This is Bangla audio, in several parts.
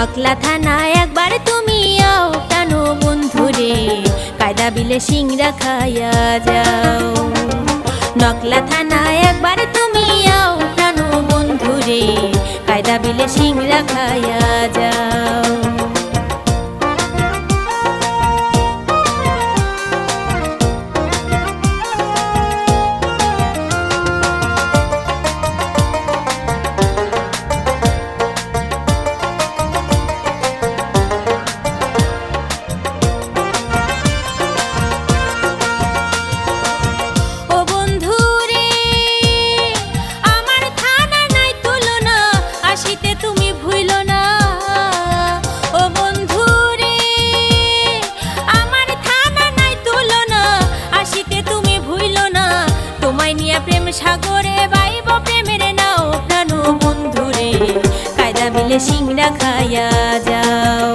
নকলা থানা একবার তুমি আও কেন বন্ধুরে কায়দা বিলে সিংরা খাইয়া যাও। নকলা থানা একবার তুমি আও কেন বন্ধুরে কায়দা বিলে সিংরা খাইয়া তাহলে সিংড়া খাইয়া যাও।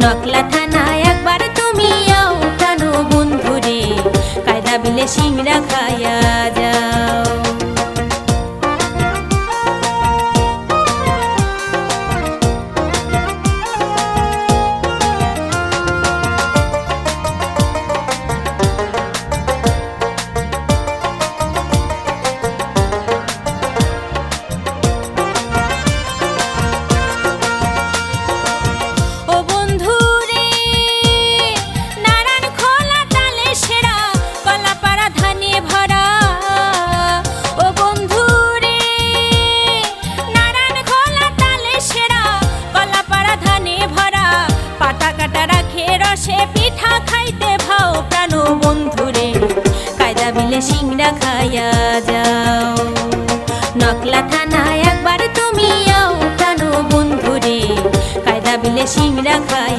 নকলা থানায় একবার তুমি আও কেন বন্ধুরে? কায়দা বিলে সিংড়া খাইয়া যাও। পাশে পিঠা খাইতে ভাও প্রাণ বন্ধুরে। কায়দা মিলে সিংড়া খাইয়া যাও। নকলা থানায় একবার তুমি আও প্রাণ বন্ধুরে। কায়দা মিলে সিংড়া খাই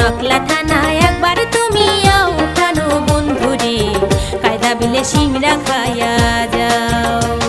নকলা থানায় একবার তুমি ওঠানো বন্ধুরে? কায়দা বিলে সিংড়া খায়া যাও।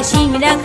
ateşiyle